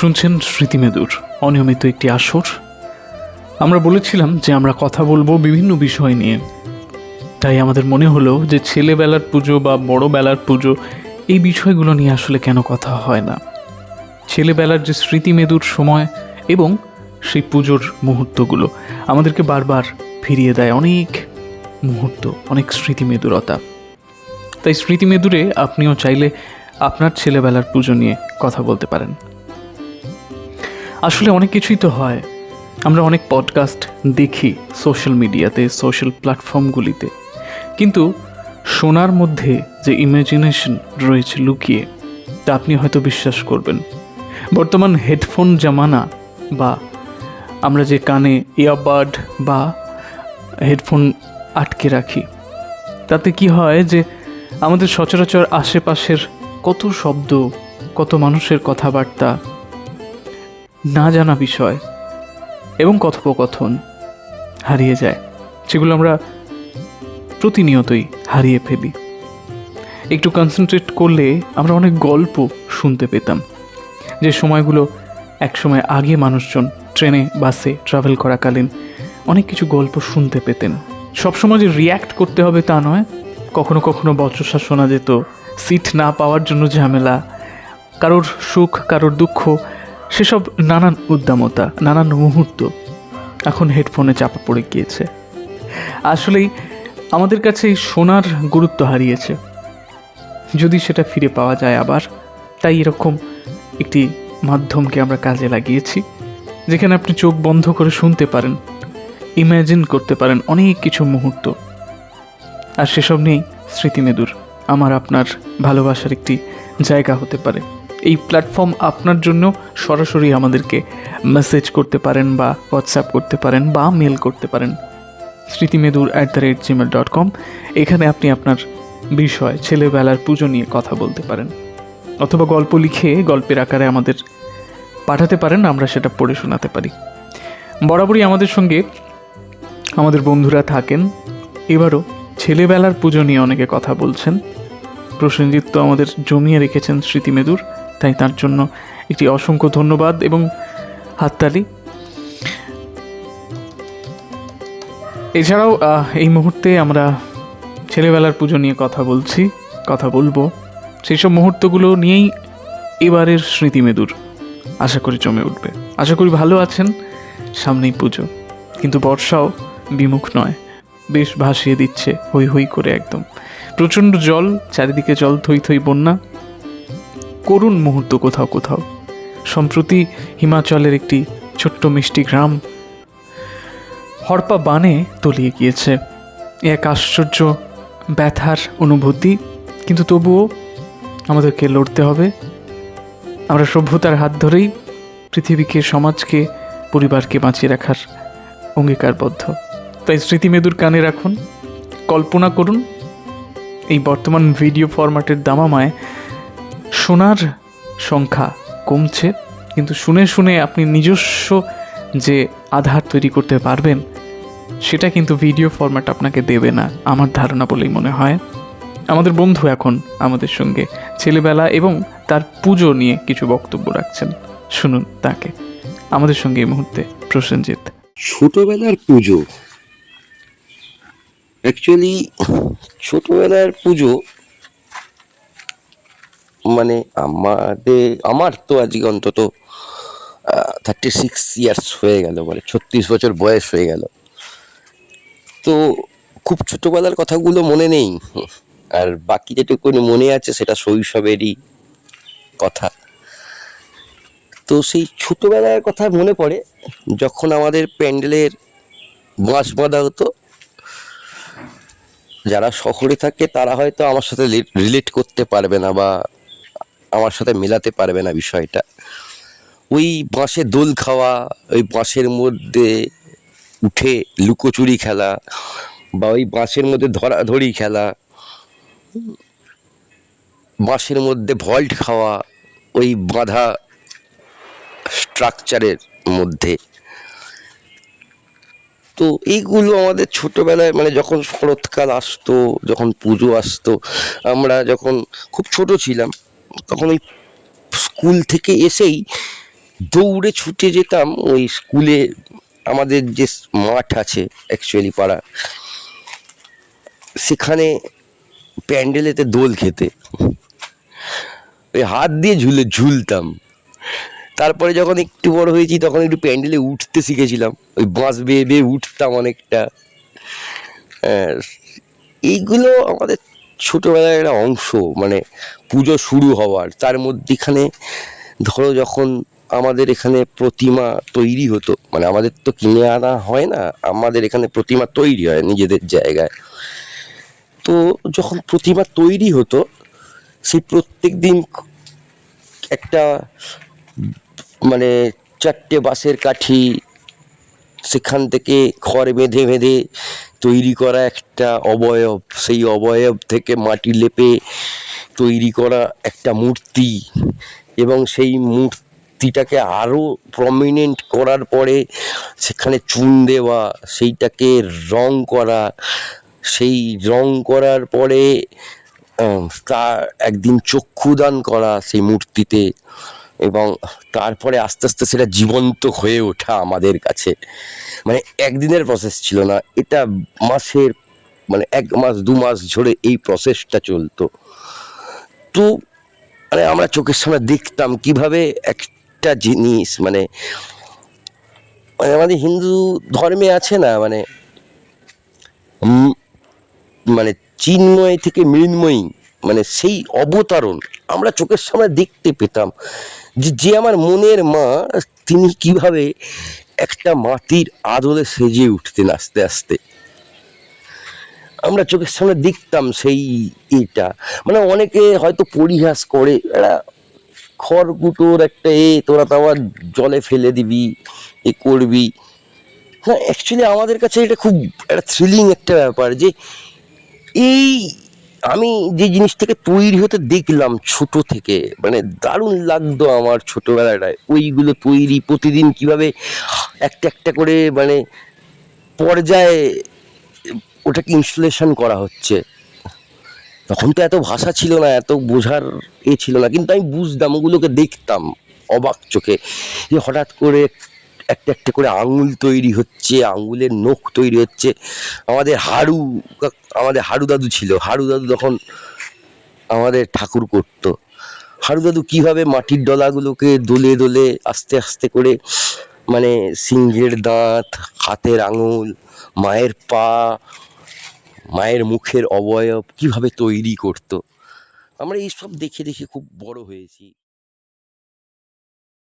শুনছেন স্মৃতিমেদুর অনিয়মিত একটি আসর। আমরা বলেছিলাম যে আমরা কথা বলব বিভিন্ন বিষয় নিয়ে। তাই আমাদের মনে হলো যে ছেলেবেলার পুজো বা বড়বেলার পুজো, এই বিষয়গুলো নিয়ে আসলে কেন কথা হয় না? ছেলেবেলার যে স্মৃতিমেদুর সময় এবং সেই পুজোর মুহূর্তগুলো আমাদেরকে বারবার ফিরিয়ে দেয় অনেক মুহূর্ত, অনেক স্মৃতিমেদুরতা তাই স্মৃতিমেদুরে আপনিও চাইলে আপনার ছেলেবেলার পুজো নিয়ে কথা বলতে পারেন। আসলে অনেক কিছুই তো হয়। আমরা অনেক পডকাস্ট দেখি সোশ্যাল মিডিয়াতে সোশ্যাল প্ল্যাটফর্মগুলিতে কিন্তু শোনার মধ্যে যে ইমাজিনেশন রয়েছে লুকিয়ে, তা আপনি হয়তো বিশ্বাস করবেন। বর্তমান হেডফোন জামানা বা আমরা যে কানে ইয়ারবাড বা হেডফোন আটকে রাখি, তাতে কি হয় যে আমাদের সচরাচর আশেপাশের কত শব্দ, কত মানুষের কথাবার্তা না জানা বিষয় এবং কথোপকথন হারিয়ে যায় সেগুলো আমরা প্রতিনিয়তই হারিয়ে ফেলি। একটু কনসেন্ট্রেট করলে আমরা অনেক গল্প শুনতে পেতাম, যে সময়গুলো একসময় আগে মানুষজন ট্রেনে, বাসে ট্রাভেল করাকালীন অনেক কিছু গল্প শুনতে পেতেন। সবসময় যে রিয়্যাক্ট করতে হবে তা নয়, কখনো কখনো বচসা শোনা যেত সিট না পাওয়ার জন্য ঝামেলা, কারোর সুখ, কারোর দুঃখ সেসব নানান উদ্দামতা, নানান মুহূর্ত এখন হেডফোনে চাপা পড়ে গিয়েছে। আসলেই আমাদের কাছে শোনার গুরুত্ব হারিয়েছে। যদি সেটা ফিরে পাওয়া যায় আবার, তাই এরকম একটি মাধ্যমকে আমরা কাজে লাগিয়েছি, যেখানে আপনি চোখ বন্ধ করে শুনতে পারেন ইম্যাজিন করতে পারেন অনেক কিছু মুহূর্ত। আর সেসব নিয়েই স্মৃতিমেদুর আমার আপনার ভালোবাসার একটি জায়গা হতে পারে। এই প্ল্যাটফর্ম আপনার জন্য সরাসরি আমাদেরকে মেসেজ করতে পারেন বা হোয়াটসঅ্যাপ করতে পারেন বা মেল করতে পারেন। Smritimedur at the rate Gmail dot com এখানে আপনি আপনার বিষয়, ছেলেবেলার পুজো নিয়ে কথা বলতে পারেন। অথবা গল্প লিখে গল্পের আকারে আমাদের পাঠাতে পারেন, আমরা সেটা পড়ে শোনাতে পারি। বরাবরই আমাদের সঙ্গে আমাদের বন্ধুরা থাকেন। এবারও ছেলেবেলার পুজো নিয়ে অনেকে কথা বলছেন। প্রসেনজিৎ তো আমাদের জমিয়ে রেখেছেন স্মৃতিমেদুর। তাই তার জন্য একটি অসংখ্য ধন্যবাদ এবং হাততালি। এছাড়াও এই মুহূর্তে আমরা ছেলেবেলার পুজো নিয়ে কথা বলছি, কথা বলব। সেই সব মুহূর্তগুলো নিয়েই এবারের স্মৃতিমেদুর আশা করি জমে উঠবে। আশা করি ভালো আছেন সামনেই পুজো। কিন্তু বর্ষাও বিমুখ নয়, বেশ ভাসিয়ে দিচ্ছে হই হই করে একদম। প্রচণ্ড জল, চারিদিকে জল থই থই বন্যা। করুণ মুহূর্ত কোথাও কোথাও। সম্প্রতি হিমাচলের একটি ছোট্ট মিষ্টি গ্রাম হরপা বানে তলিয়ে গিয়েছে। এক আশ্চর্য ব্যথার অনুভূতি, কিন্তু তবুও আমাদেরকে লড়তে হবে। আমরা সভ্যতার হাত ধরেই পৃথিবীকে, সমাজকে, পরিবারকে বাঁচিয়ে রাখার অঙ্গীকারবদ্ধ। তাই স্মৃতিমেদুর কানে রাখুন, কল্পনা করুন, এই বর্তমান ভিডিও ফরম্যাটের দামামায় শোনার সংখ্যা কমছে, কিন্তু শুনে শুনে আপনি নিজস্ব যে আধার তৈরি করতে পারবেন, সেটা কিন্তু ভিডিও ফরম্যাট আপনাকে দেবে না, আমার ধারণা বলেই মনে হয়। আমাদের বন্ধু এখন আমাদের সঙ্গে, ছেলেবেলা এবং তার পুজো নিয়ে কিছু বক্তব্য রাখছেন। শুনুন তাকে। আমাদের সঙ্গে এই মুহূর্তে প্রসেনজিৎ। ছোটবেলার পুজো। অ্যাকচুয়ালি ছোটবেলার পুজো মানে আমাদের, আমার তো আজকে অন্তত থার্টি সিক্স ইয়ার্স হয়ে গেল মানে ছত্রিশ বছর বয়স হয়ে গেল। তো খুব ছোটবেলার কথাগুলো মনে নেই। আর বাকি যেটুকু মনে আছে সেটা শৈশবেরই কথা। তো সেই ছোটবেলার কথা মনে পড়ে, যখন আমাদের প্যান্ডেলের বাঁশ বাঁধা হতো। যারা শহরে থাকে তারা হয়তো আমার সাথে রিলেট করতে পারবে না বা আমার সাথে মেলাতে পারবে না বিষয়টা। ওই বাঁশে দোল খাওয়া, ওই বাঁশের মধ্যে উঠে লুকোচুরি খেলা বা ওই বাঁশের মধ্যে ধরাধরি খেলা, বাঁশের মধ্যে ভল্ট খাওয়া, ওই বাঁধা স্ট্রাকচারের মধ্যে। তো এইগুলো আমাদের ছোটোবেলায় মানে যখন শরৎকাল আসতো, যখন পুজো আসতো, আমরা যখন খুব ছোট ছিলাম তখন ওই স্কুল থেকে এসেই দৌড়ে ছুটে যেতাম ওই স্কুলে। আমাদের যে মাঠ আছে অ্যাকচুয়ালি পাড়া, সেখানে প্যান্ডেলেতে দোল খেতে। ওই হাত দিয়ে ঝুলে, ঝুলতাম। তারপরে যখন একটু বড় হয়েছি তখন একটু প্যান্ডেলে উঠতে শিখেছিলাম। ওই বাঁশ বেয়ে বেয়ে উঠতাম অনেকটা। এইগুলো আমাদের ছোটোবেলার একটা অংশ মানে পুজো শুরু হওয়ার, তার মধ্যেখানে ধরো যখন আমাদের এখানে প্রতিমা তৈরি হতো মানে আমাদের তো কিনে আনা হয় না, আমাদের এখানে প্রতিমা তৈরি হয় নিজেদের জায়গায়। তো যখন প্রতিমা তৈরি হতো, সেই প্রত্যেক দিন একটা মানে চারটে বাঁশের কাঠি, সেখান থেকে খড় বেঁধে বেঁধে তৈরি করা একটা অবয়ব। সেই অবয়ব থেকে মাটি লেপে তৈরি করা একটা মূর্তি এবং সেই মূর্তিটাকে আরও প্রমিনেন্ট করার পরে সেখানে চুন দেওয়া, সেইটাকে রং করা, সেই রং করার পরে তার একদিন চক্ষুদান করা সেই মূর্তিতে এবং তারপরে আস্তে আস্তে সেটা জীবন্ত হয়ে ওঠা আমাদের কাছে। মানে একদিনের প্রসেস ছিল না, এটা মাসের মানে এক মাস, দু মাস ধরে এই প্রসেসটা চলতো। তো মানে আমরা চোখের সামনে দেখতাম কীভাবে একটা জিনিস মানে মানে আমাদের হিন্দু ধর্মে আছে না মানে মানে চিন্ময় থেকে মৃন্ময়ী মানে সেই অবতারণ আমরা চোখের সামনে দেখতে পেতাম যে যে আমার মনের মা, তিনি কীভাবে একটা মাটির আদলে সেজে উঠতেন আস্তে আস্তে। আমরা চোখের সামনে দেখতাম সেই এটা। মানে অনেকে হয়তো পরিহাস করে, এরা খড়কুটোর একটা এ, তোরা তো জলে ফেলে দিবি, এ করবি। হ্যাঁ অ্যাকচুয়ালি আমাদের কাছে এটা খুব একটা থ্রিলিং একটা ব্যাপার যে, এই আমি যে জিনিসটাকে তৈরি হতে দেখলাম ছোট থেকে মানে দারুণ লাগতো আমার ছোটোবেলাটায়। ওইগুলো তৈরি প্রতিদিন কীভাবে একটা একটা করে মানে পর্যায়ে ওটাকে ইনস্টলেশন করা হচ্ছে। তখন তো এত ভাষা ছিল না, এত বোঝার এ ছিল না, কিন্তু আমি বুঝতাম, ওগুলোকে দেখতাম অবাক চোখে যে হঠাৎ করে একটা একটা করে আঙুল তৈরি হচ্ছে, আঙুলের নখ তৈরি হচ্ছে। আমাদের হাড়ু আমাদের হাড়ু দাদু ছিল হাড়ু দাদু তখন আমাদের ঠাকুর করত। হাড়ু দাদু কীভাবে মাটির ডলাগুলোকে দোলে দোলে আস্তে আস্তে করে মানে সিংহের দাঁত, হাতের আঙুল, মায়ের পা মায়ের মুখের অবয়ব কীভাবে তৈরি করতো। আমরা এইসব দেখে দেখে খুব বড় হয়েছি।